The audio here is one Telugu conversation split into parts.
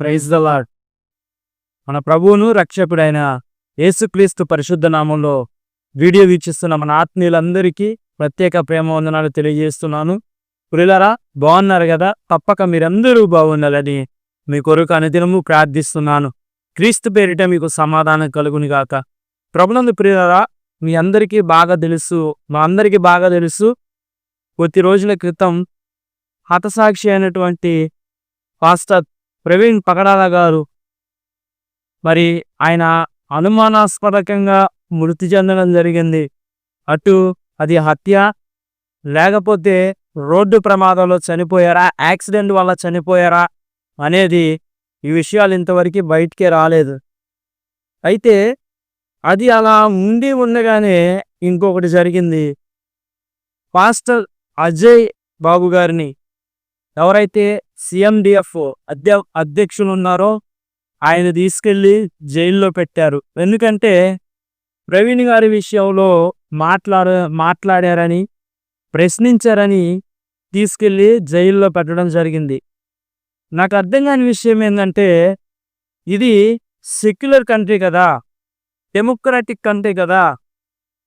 ప్రైజ్ ద లాడ్ మన ప్రభువును రక్షకుడైన యేసుక్రీస్తు పరిశుద్ధ నామంలో వీడియో వీక్షిస్తున్న మన ఆత్మీయులందరికీ ప్రత్యేక ప్రేమ వందనాలు తెలియజేస్తున్నాను. పురిలరా బాగున్నారు కదా? తప్పక మీరందరూ బాగుండాలని మీ కొరకు అనుదినము ప్రార్థిస్తున్నాను. క్రీస్తు పేరిట మీకు సమాధానం కలుగుని గాక. ప్రభునందు ప్రియులరా మీ అందరికీ బాగా తెలుసు మా అందరికీ బాగా తెలుసు. కొద్ది రోజుల క్రితం హతసాక్షి అయినటువంటి పాస్టర్ ప్రవీణ్ పగడాల గారు. మరి ఆయన అనుమానాస్పదకంగా మృతి చెందడం జరిగింది. అటు అది హత్య లేకపోతే రోడ్డు ప్రమాదంలో చనిపోయారా యాక్సిడెంట్ వల్ల చనిపోయారా అనేది ఈ విషయాలు ఇంతవరకు బయటికి రాలేదు. అయితే అది అలా ఉండి ఉండగానే ఇంకొకటి జరిగింది. పాస్టర్ అజయ్ బాబు గారిని. ఎవరైతే సిఎండిఎఫ్ అధ్య అధ్యక్షులు ఉన్నారో ఆయన తీసుకెళ్ళి జైల్లో పెట్టారు. ఎందుకంటే ప్రవీణ్ గారి విషయంలో మాట్లాడ మాట్లాడారని ప్రశ్నించారని తీసుకెళ్ళి జైల్లో పెట్టడం జరిగింది. నాకు అర్థం కాని విషయం ఏంటంటే ఇది సెక్యులర్ కంట్రీ కదా డెమోక్రాటిక్ కంట్రీ కదా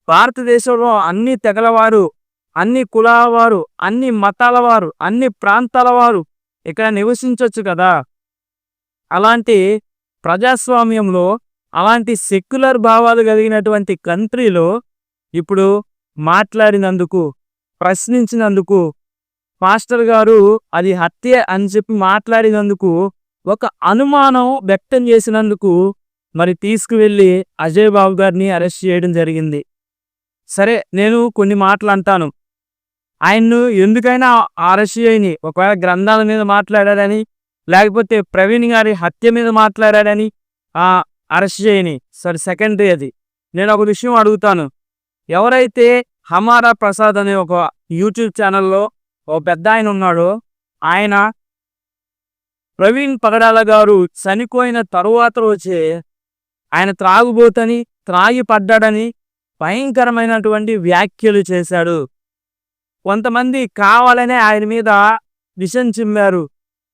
భారతదేశంలో అన్ని తెగలవారు అన్ని కులాల వారు అన్ని మతాల వారు అన్ని ప్రాంతాల వారు ఇక్కడ నివసించవచ్చు కదా? అలాంటి ప్రజాస్వామ్యంలో అలాంటి సెక్యులర్ భావాలు కలిగినటువంటి కంట్రీలో ఇప్పుడు మాట్లాడినందుకు ప్రశ్నించినందుకు మాస్టర్ గారు అది హత్య అని చెప్పి మాట్లాడినందుకు ఒక అనుమానం వ్యక్తం చేసినందుకు మరి తీసుకువెళ్ళి అజయ్ బాబు గారిని అరెస్ట్ చేయడం జరిగింది. సరే నేను కొన్ని మాటలు అంటాను. ఆయన్ను ఎందుకైనా అరెస్ట్ ఒకవేళ గ్రంథాల మీద మాట్లాడారని లేకపోతే ప్రవీణ్ గారి హత్య మీద మాట్లాడారని ఆ అరెస్ట్ చేయని సరే సెకండరీ అది. నేను ఒక విషయం అడుగుతాను. ఎవరైతే హమారా ప్రసాద్ అనే ఒక యూట్యూబ్ ఛానల్లో ఓ పెద్ద ఆయన ఉన్నాడో ఆయన ప్రవీణ్ పగడాల గారు చనిపోయిన తరువాత వచ్చే ఆయన త్రాగుబోతని త్రాగి పడ్డాడని భయంకరమైనటువంటి వ్యాఖ్యలు చేశాడు. కొంతమంది కావాలనే ఆయన మీద విషం చిమ్మారు.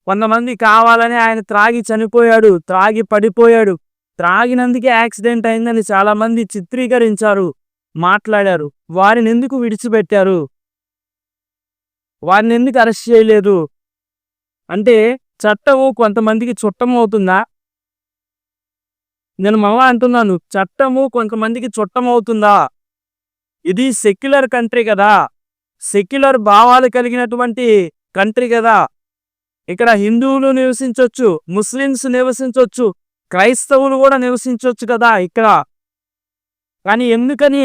కొంతమంది కావాలనే ఆయన త్రాగి చనిపోయాడు త్రాగి పడిపోయాడు. త్రాగినందుకే యాక్సిడెంట్ అయిందని చాలామంది చిత్రీకరించారు మాట్లాడారు. వారిని ఎందుకు విడిచిపెట్టారు? వారిని ఎందుకు అరెస్ట్ చేయలేదు? అంటే చట్టము కొంతమందికి చుట్టం అవుతుందా? నేను మమ అంటున్నాను చట్టము కొంతమందికి చుట్టం అవుతుందా? ఇది సెక్యులర్ కంట్రీ కదా. సెక్యులర్ భావాలు కలిగినటువంటి కంట్రీ కదా. ఇక్కడ హిందువులు నివసించవచ్చు ముస్లిమ్స్ నివసించవచ్చు క్రైస్తవులు కూడా నివసించవచ్చు కదా ఇక్కడ. కానీ ఎందుకని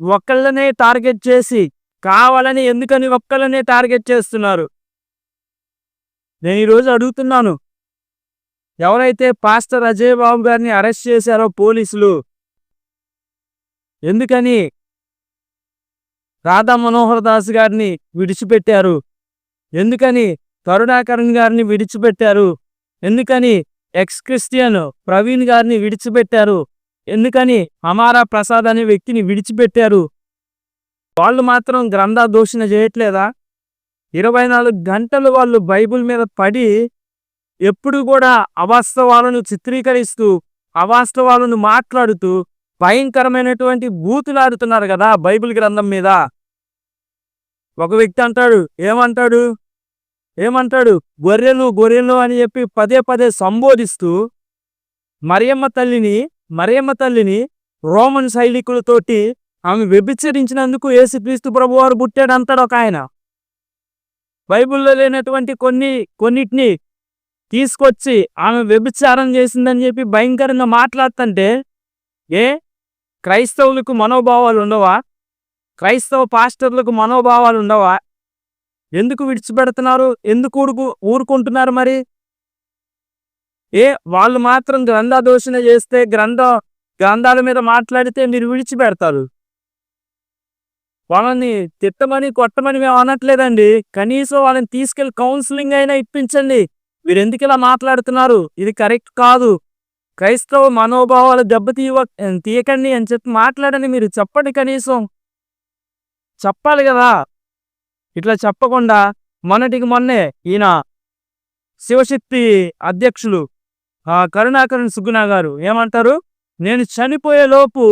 ఒక్కళ్ళనే టార్గెట్ చేసి కావాలని ఎందుకని ఒక్కళ్ళనే టార్గెట్ చేస్తున్నారు? నేను ఈరోజు అడుగుతున్నాను. ఎవరైతే పాస్టర్ అజయ్ బాబు గారిని అరెస్ట్ చేశారో పోలీసులు? ఎందుకని రాధా మనోహర్ దాస్ గారిని విడిచిపెట్టారు. ఎందుకని? కరుణాకరణ్ గారిని విడిచిపెట్టారు. ఎందుకని? ఎక్స్ క్రిస్టియన్ ప్రవీణ్ గారిని విడిచిపెట్టారు. ఎందుకని? అమారా ప్రసాద్ అనే వ్యక్తిని విడిచిపెట్టారు. వాళ్ళు మాత్రం గ్రంథ దూషణ చేయట్లేదా? ఇరవై నాలుగు గంటలు వాళ్ళు బైబుల్ మీద పడి ఎప్పుడు కూడా అవాస్తవాలను చిత్రీకరిస్తూ అవాస్తవాలను మాట్లాడుతూ భయంకరమైనటువంటి బూతులాడుతున్నారు కదా బైబిల్ గ్రంథం మీద. ఒక వ్యక్తి అంటాడు ఏమంటాడు? ఏమంటాడు? గొర్రెలు గొర్రెలు అని చెప్పి పదే పదే సంబోధిస్తూ మరియమ్మ తల్లిని మరియమ్మ తల్లిని రోమన్ సైనికులతోటి ఆమె వ్యభిచరించినందుకు యేసుక్రీస్తు ప్రభువారు పుట్టాడు అంటాడు ఒక ఆయన. బైబిల్లో లేనటువంటి కొన్ని కొన్నిటిని తీసుకొచ్చి ఆమె వ్యభిచారం చేసిందని చెప్పి భయంకరంగా మాట్లాడుతుంటే ఏ? క్రైస్తవులకు మనోభావాలు ఉండవా? క్రైస్తవ పాస్టర్లకు మనోభావాలు ఉండవా? ఎందుకు విడిచిపెడుతున్నారు? ఎందుకు ఊరుకు ఊరుకుంటున్నారు మరి? ఏ వాళ్ళు మాత్రం గ్రంథ దోషణ చేస్తే గ్రంథ గ్రంథాల మీద మాట్లాడితే మీరు విడిచిపెడతారు. వాళ్ళని తిట్టమని కొట్టమని మేము అనట్లేదండి. కనీసం వాళ్ళని తీసుకెళ్ళి కౌన్సిలింగ్ అయినా ఇప్పించండి. మీరు ఎందుకు ఇలా మాట్లాడుతున్నారు? ఇది కరెక్ట్ కాదు. క్రైస్తవ మనోభావాలు దెబ్బతీయ తీయకండి అని చెప్పి మాట్లాడని మీరు చెప్పండి కనీసం. చెప్పాలి కదా. ఇట్లా చెప్పకుండా మొన్నటికి మొన్నే ఈయన శివశక్తి అధ్యక్షులు ఆ కరుణాకరణ్ సుగుణ గారు ఏమంటారు? నేను చనిపోయేలోపు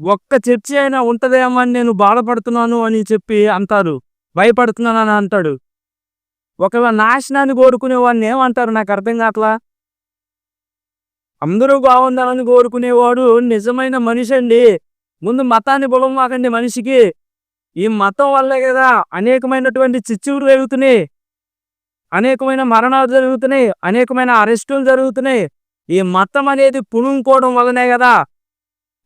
ఒక్క చర్చి అయినా ఉంటదేమో అని నేను బాధపడుతున్నాను అని చెప్పి అంటారు. భయపడుతున్నానని అంటాడు. ఒకవేళ నాశనాన్ని కోరుకునే వాడిని ఏమంటారు? నాకు అర్థం కావట్లా? అందరూ బాగుండాలని కోరుకునేవాడు నిజమైన మనిషి అండి. ముందు మతాన్ని పొలమాకండి మనిషికి ఈ మతం వల్లే కదా అనేకమైనటువంటి చిచ్చులు జరుగుతున్నాయి. అనేకమైన మరణాలు జరుగుతున్నాయి. అనేకమైన అరెస్టులు జరుగుతున్నాయి. ఈ మతం అనేది పుణుకోవడం వల్లనే కదా.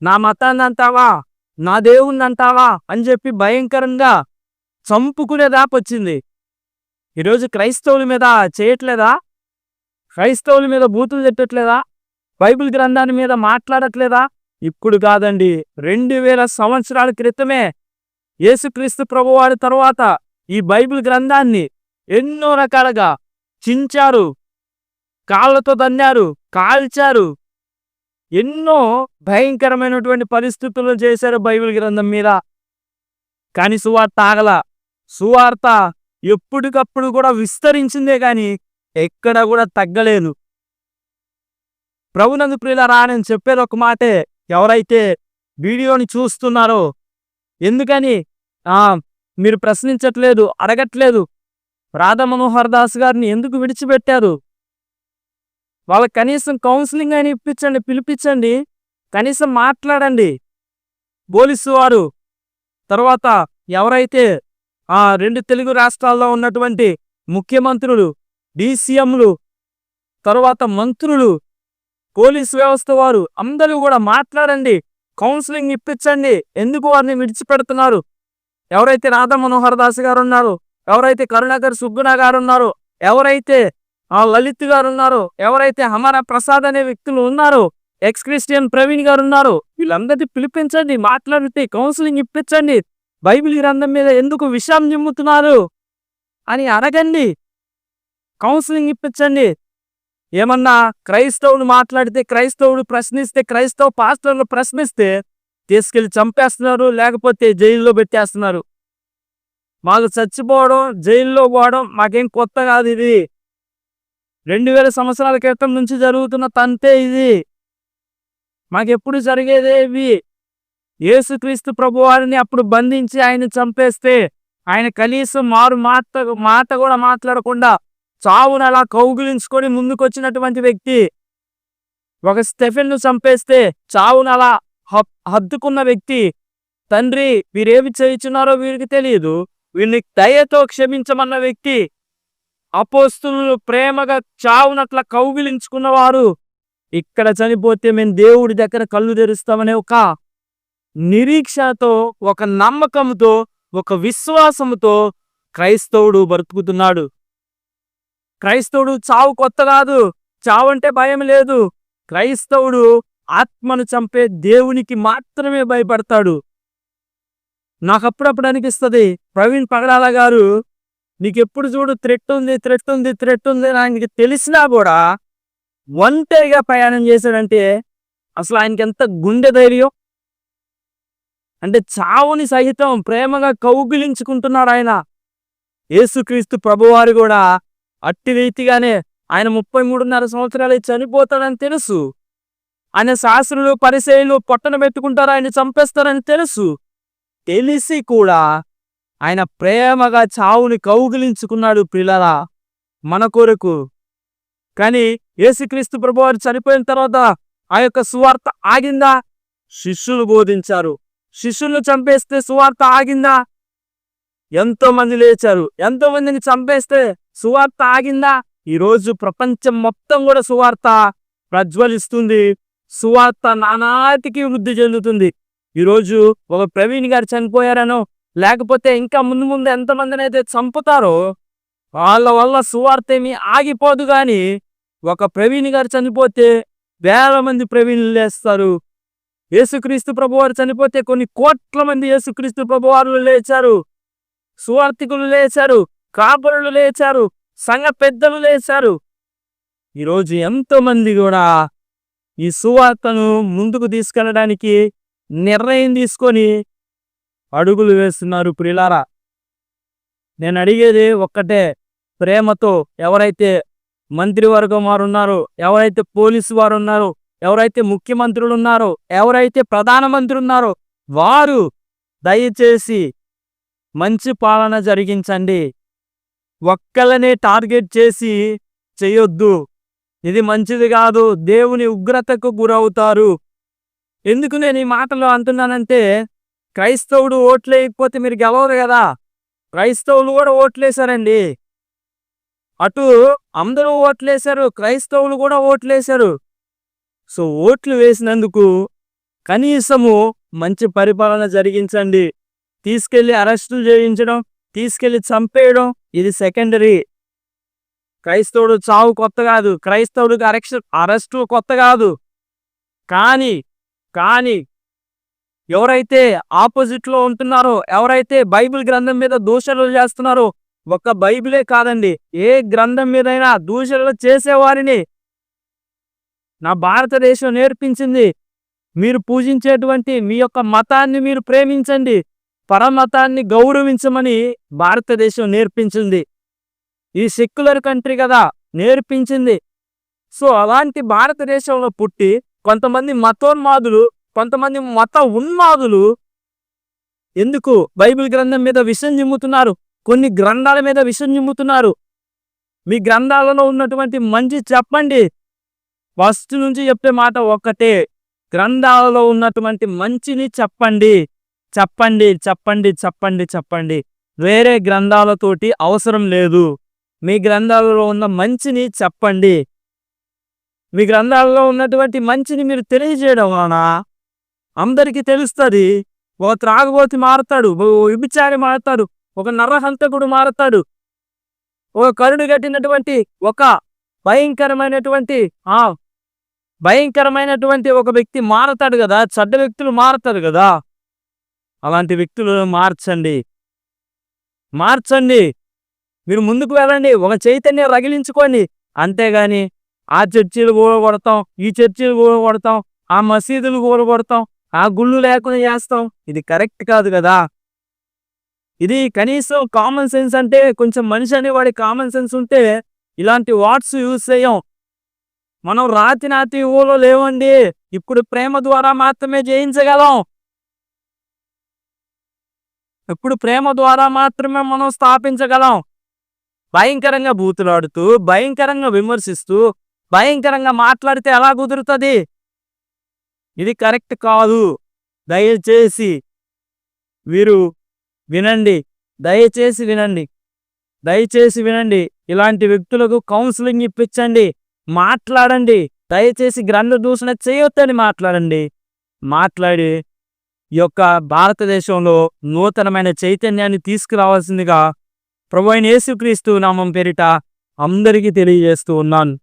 నా మతాన్ని అంటావా? నా దేవుణ్ణి అంటావా? అని చెప్పి భయంకరంగా చంపుకునే దాపొచ్చింది ఈరోజు క్రైస్తవుల మీద చేయట్లేదా? క్రైస్తవుల మీద బూతులు తిట్టట్లేదా? బైబిల్ గ్రంథాన్ని మీద మాట్లాడట్లేదా? ఇప్పుడు కాదండి. రెండు వేల సంవత్సరాల క్రితమే యేసుక్రీస్తు ప్రభువారి తరువాత ఈ బైబిల్ గ్రంథాన్ని ఎన్నో రకాలుగా చించారు కాళ్ళతో దన్నారు కాల్చారు. ఎన్నో భయంకరమైనటువంటి పరిస్థితులు చేశారు బైబిల్ గ్రంథం మీద. కానీ సువార్త ఆగల. సువార్త ఎప్పటికప్పుడు కూడా విస్తరించిందే కానీ ఎక్కడ కూడా తగ్గలేదు. ప్రభునందు ప్రియులరా నేను చెప్పేది ఒక మాటే. ఎవరైతే వీడియోని చూస్తున్నారో ఎందుకని? ఆ మీరు ప్రశ్నించట్లేదు అడగట్లేదు. రాధా మనోహర్ దాస్ గారిని ఎందుకు విడిచిపెట్టారు? వాళ్ళకి కనీసం కౌన్సిలింగ్ అని ఇప్పించండి పిలిపించండి. కనీసం మాట్లాడండి. పోలీసు వారు. తర్వాత ఎవరైతే ఆ రెండు తెలుగు రాష్ట్రాల్లో ఉన్నటువంటి ముఖ్యమంత్రులు డీసీఎంలు తర్వాత మంత్రులు పోలీస్ వ్యవస్థ వారు అందరూ కూడా మాట్లాడండి కౌన్సిలింగ్ ఇప్పించండి ఎందుకు వారిని విడిచిపెడుతున్నారు? ఎవరైతే రాధా మనోహర్ దాస్ గారు ఉన్నారో ఎవరైతే కరుణాకర్ సుబ్బున గారు ఉన్నారో ఎవరైతే ఆ లలిత్ గారు ఉన్నారో ఎవరైతే హమారా ప్రసాద్ అనే వ్యక్తులు ఉన్నారో ఎక్స్ క్రిస్టియన్ ప్రవీణ్ గారు ఉన్నారో వీళ్ళందరినీ పిలిపించండి మాట్లాడితే కౌన్సిలింగ్ ఇప్పించండి బైబిల్ గ్రంథం మీద ఎందుకు విషయం నిమ్ముతున్నారు అని అడగండి. కౌన్సిలింగ్ ఇప్పించండి. ఏమన్నా క్రైస్తవుడు మాట్లాడితే క్రైస్తవుడు ప్రశ్నిస్తే క్రైస్తవ పాస్టర్లు ప్రశ్నిస్తే తీసుకెళ్ళి చంపేస్తున్నారు లేకపోతే జైల్లో పెట్టేస్తున్నారు. మాకు చచ్చిపోవడం జైల్లో పోవడం మాకేం కొత్త కాదు ఇది. రెండు వేల సంవత్సరాల క్రితం నుంచి జరుగుతున్న తంతే ఇది. మాకెప్పుడు జరిగేదే ఇవి. యేసుక్రీస్తు ప్రభు వారిని అప్పుడు బంధించి ఆయన చంపేస్తే ఆయన కనీసం మారు మాట మాట కూడా మాట్లాడకుండా చావును అలా కౌగిలించుకొని ముందుకొచ్చినటువంటి వ్యక్తి ఒక స్టెఫెన్ను చంపేస్తే చావును అలా హద్దుకున్న వ్యక్తి తండ్రి వీరేమి చేయించున్నారో వీరికి తెలియదు. వీరిని దయతో క్షమించమన్న వ్యక్తి అపోస్తులు ప్రేమగా చావునట్ల కౌగిలించుకున్నవారు ఇక్కడ చనిపోతే మేము దేవుడి దగ్గర కళ్ళు తెరుస్తామనే ఒక నిరీక్షతో ఒక నమ్మకంతో ఒక విశ్వాసముతో క్రైస్తవుడు బ్రతుకుతున్నాడు. క్రైస్తవుడు చావు కొత్త కాదు చావంటే భయం లేదు. క్రైస్తవుడు ఆత్మను చంపే దేవునికి మాత్రమే భయపడతాడు. నాకు అప్పుడప్పుడు అనిపిస్తుంది ప్రవీణ్ పగడాల గారు నీకెప్పుడు చూడు థ్రెట్ ఉంది థ్రెట్ ఉంది థ్రెట్ ఉంది అని ఆయనకి తెలిసినా కూడా ఒంటరిగా ప్రయాణం చేశాడంటే అసలు ఆయనకి ఎంత గుండె ధైర్యం? అంటే చావుని సహితం ప్రేమగా కౌగిలించుకుంటున్నాడు ఆయన. యేసుక్రీస్తు ప్రభువారు కూడా అట్టి రీతిగానే ఆయన ముప్పై మూడున్నర సంవత్సరాలు చనిపోతాడని తెలుసు. ఆయన శాస్త్రులు పరిశైలు పొట్టన పెట్టుకుంటారు ఆయన చంపేస్తారని తెలుసు. తెలిసి కూడా ఆయన ప్రేమగా చావుని కౌగిలించుకున్నాడు పిల్లరా మన కొరకు. కానీ యేసుక్రీస్తు ప్రభువారు చనిపోయిన తర్వాత ఆ యొక్క సువార్త ఆగిందా? శిష్యులు బోధించారు. శిష్యులను చంపేస్తే సువార్త ఆగిందా? ఎంతో మంది లేచారు. ఎంతో మందిని చంపేస్తే సువార్త ఆగిందా? ఈరోజు ప్రపంచం మొత్తం కూడా సువార్త ప్రజ్వలిస్తుంది. సువార్త నానాటికి వృద్ధి చెందుతుంది. ఈరోజు ఒక ప్రవీణ్ గారు చనిపోయారనో లేకపోతే ఇంకా ముందు ముందు ఎంతమందిని అయితే చంపుతారో వాళ్ళ వల్ల సువార్త ఏమీ ఆగిపోదు కానీ ఒక ప్రవీణ్ గారు చనిపోతే వేల మంది ప్రవీణులు లేస్తారు. యేసుక్రీస్తు ప్రభువారు చనిపోతే కొన్ని కోట్ల మంది యేసుక్రీస్తు ప్రభువారు లేచారు. సువార్థికులు లేచారు. కాపురులు లేచారు సంఘ పెద్దలు లేచారు. ఈరోజు ఎంతో మంది కూడా ఈ సువార్తను ముందుకు తీసుకెళ్ళడానికి నిర్ణయం తీసుకొని అడుగులు వేస్తున్నారు ప్రిలారా. నేను అడిగేది ఒక్కటే ప్రేమతో ఎవరైతే మంత్రివర్గం వారు ఉన్నారో ఎవరైతే పోలీసు వారు ఉన్నారో ఎవరైతే ముఖ్యమంత్రులు ఉన్నారో ఎవరైతే ప్రధానమంత్రి ఉన్నారో వారు దయచేసి మంచి పాలన జరిగించండి. ఒక్కలనే టార్గెట్ చేసి చేయొద్దు. ఇది మంచిది కాదు. దేవుని ఉగ్రతకు గురవుతారు. ఎందుకు నేను ఈ మాటలు అంటున్నానంటే క్రైస్తవుడు ఓట్లేయకపోతే మీరు గెలవరు కదా. క్రైస్తవులు కూడా ఓట్లేశారండి. అటు అందరూ ఓట్లేశారు క్రైస్తవులు కూడా ఓట్లేశారు. సో ఓట్లు వేసినందుకు కనీసము మంచి పరిపాలన జరిగించండి. తీసుకెళ్ళి అరెస్టులు చేయించడం తీసుకెళ్ళి చంపేయడం ఇది సెకండరీ క్రైస్తవుడు చావు కొత్త కాదు. క్రైస్తవుడికి అరెక్ష అరెస్టు కొత్త కాదు. కానీ కానీ ఎవరైతే ఆపోజిట్లో ఉంటున్నారో ఎవరైతే బైబిల్ గ్రంథం మీద దూషణలు చేస్తున్నారో ఒక్క బైబిలే కాదండి. ఏ గ్రంథం మీదైనా దూషణలు చేసేవారిని నా భారతదేశం నేర్పించింది. మీరు పూజించేటువంటి మీ యొక్క మతాన్ని మీరు ప్రేమించండి. పరమతాన్ని గౌరవించమని భారతదేశం నేర్పించింది. ఈ సెక్యులర్ కంట్రీ కదా నేర్పించింది. సో అలాంటి భారతదేశంలో పుట్టి కొంతమంది మతోన్మాదులు కొంతమంది మత ఉన్మాదులు ఎందుకు బైబిల్ గ్రంథం మీద విషం చిమ్ముతున్నారు? కొన్ని గ్రంథాల మీద విషం చిమ్ముతున్నారు. మీ గ్రంథాలలో ఉన్నటువంటి మంచి చెప్పండి. ఫస్ట్ నుంచి చెప్పే మాట ఒక్కటే గ్రంథాలలో ఉన్నటువంటి మంచిని చెప్పండి. చెప్పండి చెప్పండి చెప్పండి చెప్పండి. వేరే గ్రంథాలతోటి అవసరం లేదు. మీ గ్రంథాలలో ఉన్న మంచిని చెప్పండి. మీ గ్రంథాలలో ఉన్నటువంటి మంచిని మీరు తెలియజేయడం వలన అందరికీ తెలుస్తుంది. ఒక త్రాగుబోతి మారతాడు ఓ విభిచారి మారతాడు ఒక నరహంతకుడు మారతాడు. ఒక కరుడు కట్టినటువంటి ఒక భయంకరమైనటువంటి ఆ భయంకరమైనటువంటి ఒక వ్యక్తి మారతాడు కదా చెడ్డ వ్యక్తులు మారతారు కదా. అలాంటి వ్యక్తులు మార్చండి. మార్చండి. మీరు ముందుకు వెళ్ళండి. ఒక చైతన్యం రగిలించుకోండి. అంతేగాని ఆ చర్చీలు కొడతాం ఈ చర్చీలు కొడతాం ఆ మసీదులు కొడతాం ఆ గుళ్ళు లేకుండా చేస్తాం. ఇది కరెక్ట్ కాదు కదా. ఇది కనీసం కామన్ సెన్స్ అంటే కొంచెం మనిషి అనేవాడి కామన్ సెన్స్ ఉంటే ఇలాంటి వాట్స్ యూజ్ చేయం. మనం రాతి నాతి ఊలో లేవండి. ఇప్పుడు ప్రేమ ద్వారా మాత్రమే జయించగలం. ఇప్పుడు ప్రేమ ద్వారా మాత్రమే మనం స్థాపించగలం. భయంకరంగా బూతులాడుతూ భయంకరంగా విమర్శిస్తూ భయంకరంగా మాట్లాడితే ఎలా కుదురుతుంది? ఇది కరెక్ట్ కాదు. దయచేసి వీరు వినండి. దయచేసి వినండి. దయచేసి వినండి. ఇలాంటి వ్యక్తులకు కౌన్సిలింగ్ ఇప్పించండి. మాట్లాడండి. దయచేసి గ్రంథ దూషణ చేయొద్దని మాట్లాడండి. మాట్లాడి ఈ యొక్క భారతదేశంలో నూతనమైన చైతన్యాన్ని తీసుకురావాల్సిందిగా ప్రభు అయిన యేసుక్రీస్తు నామం పేరిట అందరికీ తెలియజేస్తూ ఉన్నాను.